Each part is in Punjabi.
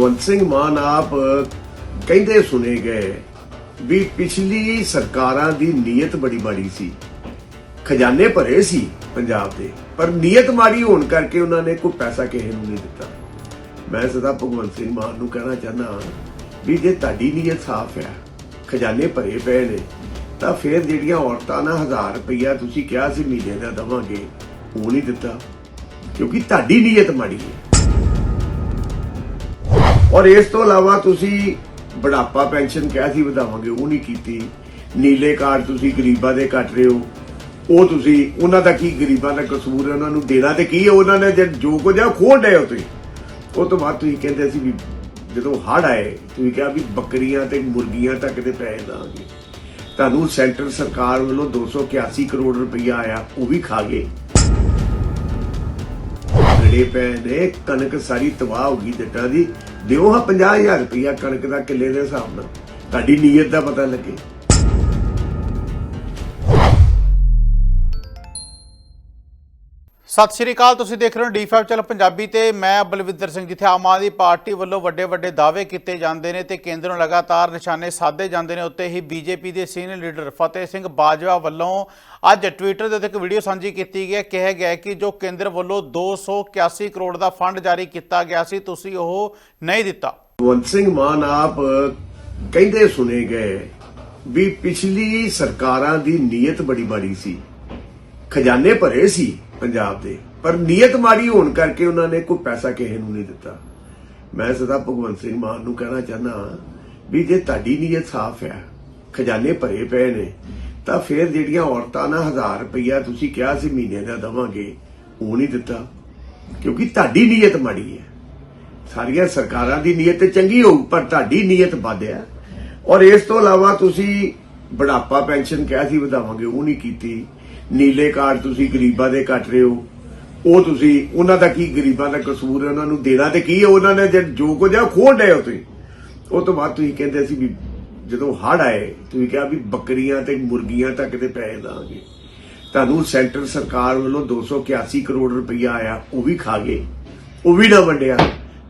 ਭਗਵੰਤ ਸਿੰਘ ਮਾਨ ਆਪ ਕਹਿੰਦੇ ਸੁਣੇ ਗਏ ਵੀ ਪਿਛਲੀ ਸਰਕਾਰਾਂ ਦੀ ਨੀਅਤ ਬੜੀ ਮਾੜੀ ਸੀ। ਖਜ਼ਾਨੇ ਭਰੇ ਸੀ ਪੰਜਾਬ ਦੇ, ਪਰ ਨੀਅਤ ਮਾੜੀ ਹੋਣ ਕਰਕੇ ਉਹਨਾਂ ਨੇ ਕੋਈ ਪੈਸਾ ਕਿਸੇ ਨੂੰ ਨਹੀਂ ਦਿੱਤਾ। ਮੈਂ ਸਦਾ ਭਗਵੰਤ ਸਿੰਘ ਮਾਨ ਨੂੰ ਕਹਿਣਾ ਚਾਹਨਾ ਵੀ ਜੇ ਤੁਹਾਡੀ ਨੀਅਤ ਸਾਫ਼ ਹੈ, ਖਜ਼ਾਨੇ ਭਰੇ ਪਏ ਨੇ, ਤਾਂ ਫਿਰ ਜਿਹੜੀਆਂ ਔਰਤਾਂ ਨਾ 1000 ਰੁਪਈਆ ਤੁਸੀਂ ਕਿਹਾ ਸੀ ਮਹੀਨੇ ਦਾ ਦਵਾਂਗੇ, ਉਹ ਨਹੀਂ ਦਿੱਤਾ, ਕਿਉਂਕਿ ਤੁਹਾਡੀ ਨੀਅਤ ਮਾੜੀ ਹੈ। ਔਰ ਇਸ ਤੋਂ ਇਲਾਵਾ ਤੁਸੀਂ ਬੁਢਾਪਾ ਪੈਨਸ਼ਨ ਕਿਹਾ ਸੀ, ਵਧਾਵਾਂਗੇ, ਉਹ ਨਹੀਂ ਕੀਤੀ। ਨੀਲੇ ਕਾਰਡ ਤੁਸੀਂ ਗਰੀਬਾਂ ਦੇ ਕੱਟ ਰਹੇ ਹੋ। ਉਹ ਤੁਸੀਂ, ਉਹਨਾਂ ਦਾ ਕੀ ਗਰੀਬਾਂ ਦਾ ਕਸੂਰ ਹੈ? ਉਹਨਾਂ ਨੂੰ ਦੇਣਾ ਤੇ ਕੀ ਹੈ? ਉਹਨਾਂ ਨੇ ਜੇ ਜੋ ਕੁਝ ਆ ਖੋਹ ਡਏ ਹੋ ਤੁਸੀਂ ਉਹ ਤੋਂ ਬਾਅਦ ਤੁਸੀਂ ਕਹਿੰਦੇ ਸੀ ਵੀ ਜਦੋਂ ਹੜ ਆਏ, ਤੁਸੀਂ ਕਿਹਾ ਵੀ ਬੱਕਰੀਆਂ ਤੇ ਮੁਰਗੀਆਂ ਤੱਕ ਦੇ ਪੈਸੇ ਦਾਂਗੇ ਤੁਹਾਨੂੰ ਸੈਂਟਰ ਸਰਕਾਰ ਵੱਲੋਂ 281 ਕਰੋੜ ਰੁਪਈਆ ਆਇਆ, ਉਹ ਵੀ ਖਾ ਗਏ। ਜਿਹੜੇ ਪਏ ਨੇ, ਕਣਕ ਸਾਰੀ ਤਬਾਹ ਹੋ ਗਈ ਜੱਟਾਂ ਦੀ। ਦਿਓ ਹਾਂ 50000 ਰੁਪਇਆ ਕਣਕ ਦਾ ਕਿੱਲੇ ਦੇ ਹਿਸਾਬ ਨਾਲ। ਤੁਹਾਡੀ ਨੀਅਤ ਦਾ ਪਤਾ ਲੱਗੇ। ਸਤਿ ਸ਼੍ਰੀ ਅਕਾਲ, ਤੁਸੀਂ ਦੇਖ ਰਹੇ ਹੋ ਡੀ5 ਚੈਨਲ ਪੰਜਾਬੀ ਤੇ ਮੈਂ ਬਲਵਿੰਦਰ ਸਿੰਘ ਜਿੱਥੇ ਆਮ ਆਦਮੀ ਪਾਰਟੀ ਵੱਲੋਂ ਵੱਡੇ ਵੱਡੇ ਦਾਅਵੇ ਕੀਤੇ ਜਾਂਦੇ ਨੇ ਤੇ ਕੇਂਦਰ ਨੂੰ ਲਗਾਤਾਰ ਨਿਸ਼ਾਨੇ ਸਾਧੇ ਜਾਂਦੇ ਨੇ, ਉੱਤੇ ਹੀ ਬੀਜੇਪੀ ਦੇ ਸੀਨੀਅਰ ਲੀਡਰ ਫਤਿਹ ਸਿੰਘ ਬਾਜਵਾ ਵੱਲੋਂ ਅੱਜ ਟਵਿੱਟਰ ਦੇ ਉੱਤੇ ਇੱਕ ਵੀਡੀਓ ਸਾਂਝੀ ਕੀਤੀ ਗਈ ਹੈ। ਕਿਹਾ ਗਿਆ ਕਿ ਜੋ ਕੇਂਦਰ ਵੱਲੋਂ 281 ਕਰੋੜ ਦਾ ਫੰਡ ਜਾਰੀ ਕੀਤਾ ਗਿਆ ਸੀ, ਤੁਸੀਂ ਉਹ ਨਹੀਂ ਦਿੱਤਾ। ਭਗਵੰਤ ਸਿੰਘ ਮਾਨ ਆਪ ਕਹਿੰਦੇ ਸੁਣੇ ਗਏ ਵੀ ਪਿਛਲੀ ਸਰਕਾਰਾਂ ਦੀ ਨੀਅਤ ਬੜੀ ਮਾੜੀ ਸੀ, ਖਜ਼ਾਨੇ ਭਰੇ ਸੀ ਪੰਜਾਬ ਦੇ। ਪਰ ਨੀਅਤ ਮਾੜੀ ਹੋਣ ਕਰਕੇ ਉਹਨਾਂ ਨੇ ਕੋਈ ਪੈਸਾ ਕਿਸੇ ਨੂੰ ਨਹੀਂ ਦਿੱਤਾ। ਮੈਂ ਸਦਾ ਭਗਵੰਤ ਸਿੰਘ ਮਾਨ ਨੂੰ ਕਹਿਣਾ ਚਾਹਨਾ ਵੀ ਜੇ ਤੁਹਾਡੀ ਨੀਅਤ ਸਾਫ਼ ਹੈ, ਖਜ਼ਾਨੇ ਭਰੇ ਪਏ ਨੇ, ਤਾਂ ਫਿਰ ਜਿਹੜੀਆਂ ਔਰਤਾਂ ਨਾ 1000 ਰੁਪਇਆ ਤੁਸੀਂ ਕਿਹਾ ਸੀ ਮਹੀਨੇ ਦਾ ਦਵਾਂਗੇ, ਉਹ ਨਹੀਂ ਦਿੱਤਾ। ਕਿਉਂਕਿ ਤੁਹਾਡੀ ਨੀਅਤ ਮਾੜੀ ਹੈ। ਸਾਰੀਆਂ ਸਰਕਾਰਾਂ ਦੀ ਨੀਅਤ ਤੇ ਚੰਗੀ ਹੋਊ, ਪਰ ਤੁਹਾਡੀ ਨੀਅਤ ਵਧਿਆ ਔਰ ਇਸ ਤੋਂ ਇਲਾਵਾ ਤੁਸੀਂ ਬੁਢਾਪਾ ਪੈਨਸ਼ਨ ਕਿਹਾ ਸੀ, ਵਧਾਵਾਂਗੇ, ਉਹ ਨਹੀਂ ਕੀਤੀ। ਨੀਲੇ ਕਾਰਡ ਤੁਸੀਂ ਗਰੀਬਾਂ ਦੇ ਕੱਟ ਰਹੇ ਹੋ। ਉਹ ਤੁਸੀਂ, ਉਹਨਾਂ ਦਾ ਕੀ ਗਰੀਬਾਂ ਦਾ ਕਸੂਰ ਹੈ? ਉਹਨਾਂ ਨੂੰ ਦੇਣਾ ਤੇ ਕੀ ਹੈ? ਉਹਨਾਂ ਨੇ ਜੋ ਕੁਝ ਆ ਖੋਹ ਡਏ ਹੋ ਤੁਸੀਂ ਉਹ ਤੋਂ ਬਾਅਦ ਤੁਸੀਂ ਕਹਿੰਦੇ ਸੀ ਵੀ ਜਦੋਂ ਹੜ ਆਏ, ਤੁਸੀਂ ਕਿਹਾ ਵੀ ਬੱਕਰੀਆਂ ਤੇ ਮੁਰਗੀਆਂ ਤੱਕ ਦੇ ਪੈਸੇ ਦਾਂਗੇ ਤੁਹਾਨੂੰ ਸੈਂਟਰ ਸਰਕਾਰ ਵੱਲੋਂ 281 ਕਰੋੜ ਰੁਪਈਆ ਆਇਆ, ਉਹ ਵੀ ਖਾ ਗਏ। ਉਹ ਵੀ ਨਾ ਵੰਡਿਆ।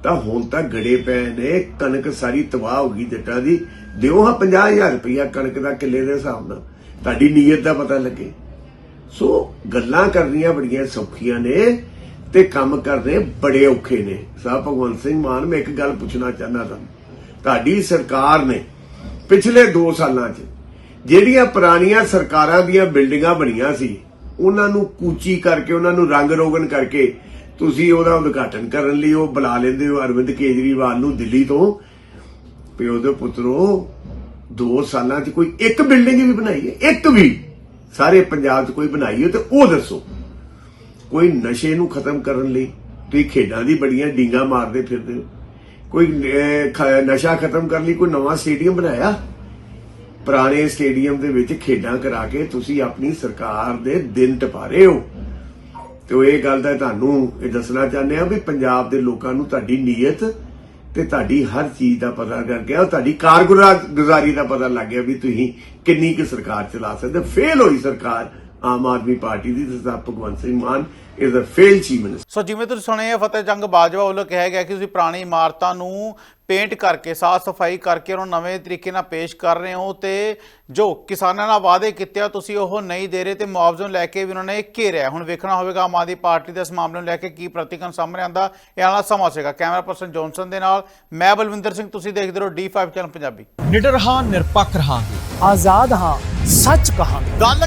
ਤਾਂ ਹੁਣ ਤਾਂ ਗੜੇ ਪਏ ਨੇ, ਕਣਕ ਸਾਰੀ ਤਬਾਹ ਹੋ ਗਈ ਜੱਟਾਂ ਦੀ। ਦਿਓ ਹਾਂ 50000 ਰੁਪਈਆ ਕਣਕ ਦਾ ਕਿੱਲੇ ਦੇ ਹਿਸਾਬ ਨਾਲ। ਤੁਹਾਡੀ ਨੀਅਤ ਦਾ ਪਤਾ ਲੱਗੇ। ਸੋ ਗੱਲਾਂ ਕਰਨੀਆਂ ਬੜੀਆਂ ਸੌਖੀਆਂ ਨੇ ਤੇ ਕੰਮ ਕਰਨੇ ਬੜੇ ਔਖੇ ਨੇ। ਸਾਹਿਬ ਭਗਵੰਤ ਸਿੰਘ ਮਾਨ, ਮੈਂ ਇੱਕ ਗੱਲ ਪੁੱਛਣਾ ਚਾਹੁੰਦਾ ਤੁਹਾਨੂੰ ਤੁਹਾਡੀ ਸਰਕਾਰ ਨੇ ਪਿਛਲੇ 2 ਸਾਲਾਂ 'ਚ ਜਿਹੜੀਆਂ ਪੁਰਾਣੀਆਂ ਸਰਕਾਰਾਂ ਦੀਆਂ ਬਿਲਡਿੰਗਾਂ ਬਣੀਆਂ ਸੀ, ਉਹਨਾਂ ਨੂੰ ਕੂਚੀ ਕਰਕੇ, ਉਹਨਾਂ ਨੂੰ ਰੰਗ ਰੋਗਨ ਕਰਕੇ ਤੁਸੀਂ ਉਹਦਾ ਉਦਘਾਟਨ ਕਰਨ ਲਈ ਉਹ ਬੁਲਾ ਲੈਂਦੇ ਹੋ ਅਰਵਿੰਦ ਕੇਜਰੀਵਾਲ ਨੂੰ ਦਿੱਲੀ ਤੋਂ। ਪਿਓ ਦੇ ਪੁੱਤਰੋ 2 ਸਾਲਾਂ 'ਚ ਕੋਈ ਇੱਕ ਬਿਲਡਿੰਗ ਵੀ ਬਣਾਈ ਹੈ? ਇੱਕ ਵੀ। ਸਾਰੇ ਪੰਜਾਬ 'ਚ ਕੋਈ ਬਣਾਈ ਹੋ ਤੇ ਉਹ ਦੱਸੋ। ਕੋਈ ਨਸ਼ੇ ਨੂੰ ਖਤਮ ਕਰਨ ਲਈ ਤੁਸੀਂ ਖੇਡਾਂ ਦੀ ਬੜੀਆਂ ਡੀਂਗਾ ਮਾਰਦੇ ਫਿਰਦੇ ਹੋ। ਕੋਈ ਨਸ਼ਾ ਖਤਮ ਕਰਨ ਲਈ ਕੋਈ ਨਵਾਂ ਸਟੇਡੀਅਮ ਬਣਾਇਆ? ਪੁਰਾਣੇ ਸਟੇਡੀਅਮ ਦੇ ਵਿੱਚ ਖੇਡਾਂ ਕਰਾ ਕੇ ਤੁਸੀਂ ਆਪਣੀ ਸਰਕਾਰ ਦੇ ਦਿਨ ਟਪਾ ਰਹੇ ਹੋ। ਤੇ ਉਹ ਇਹ ਗੱਲ ਦਾ ਤੁਹਾਨੂੰ ਇਹ ਦੱਸਣਾ ਚਾਹੁੰਦੇ ਆ ਵੀ ਪੰਜਾਬ ਦੇ ਲੋਕਾਂ ਨੂੰ ਤੁਹਾਡੀ ਨੀਅਤ ਤੇ ਤੁਹਾਡੀ ਹਰ ਚੀਜ਼ ਦਾ ਪਤਾ ਲੱਗ ਗਿਆ, ਤੁਹਾਡੀ ਕਾਰਗੁਜ਼ਾਰੀ ਦਾ ਪਤਾ ਲੱਗ ਗਿਆ ਵੀ ਤੁਸੀਂ ਕਿੰਨੀ ਕੁ ਸਰਕਾਰ ਚਲਾ ਸਕਦੇ ਫੇਲ ਹੋਈ ਸਰਕਾਰ ਆਮ ਆਦਮੀ ਪਾਰਟੀ ਦੀ, ਜਿਸ ਦਾ Bhagwant Singh Mann is a fail chief minister so ਜਿਵੇਂ ਤੁਸੀਂ ਸੁਣਿਆ ਫਤਿਹ ਜੰਗ ਬਾਜਵਾ ਵੱਲੋਂ ਕਿਹਾ ਗਿਆ ਕਿ ਤੁਸੀਂ ਪੁਰਾਣੀ ਇਮਾਰਤਾਂ ਨੂੰ ਪੇਂਟ ਕਰਕੇ ਸਾਫ਼ ਸਫ਼ਾਈ ਕਰਕੇ ਉਹਨਾਂ ਨੂੰ ਨਵੇਂ ਤਰੀਕੇ ਨਾਲ ਪੇਸ਼ ਕਰ ਰਹੇ ਹੋ ਤੇ ਜੋ ਕਿਸਾਨਾਂ ਨਾਲ ਵਾਅਦੇ ਕੀਤੇ ਆ ਤੁਸੀਂ ਉਹ ਨਹੀਂ ਦੇ ਰਹੇ ਤੇ ਮੁਆਵਜ਼ੇ ਨੂੰ ਲੈ ਕੇ ਵੀ ਉਹਨਾਂ ਨੇ ਘੇਰਿਆ ਹੁਣ ਵੇਖਣਾ ਹੋਵੇਗਾ ਆਮ ਆਦਮੀ ਪਾਰਟੀ ਦੇ ਇਸ ਮਾਮਲੇ ਨੂੰ ਲੈ ਕੇ ਕੀ ਪ੍ਰਤੀਕਰਮ ਸਾਹਮਣੇ ਆਂਦਾ ਇਹ ਵਾਲਾ ਸਮਾਂ ਸੀਗਾ। ਕੈਮਰਾ ਪਰਸਨ ਜੌਨਸਨ ਦੇ ਨਾਲ ਮੈਂ ਬਲਵਿੰਦਰ ਸਿੰਘ ਤੁਸੀਂ ਦੇਖਦੇ ਰਹੋ D5 ਚੈਨਲ ਪੰਜਾਬੀ। ਨਿਡਰ ਹਾਂ ਨਿਰਪੱਖ ਰਹਾਂਗੇ। ਆਜ਼ਾਦ ਹਾਂ ਸੱਚ ਕਹਾਂਗੇ। ਗੱਲ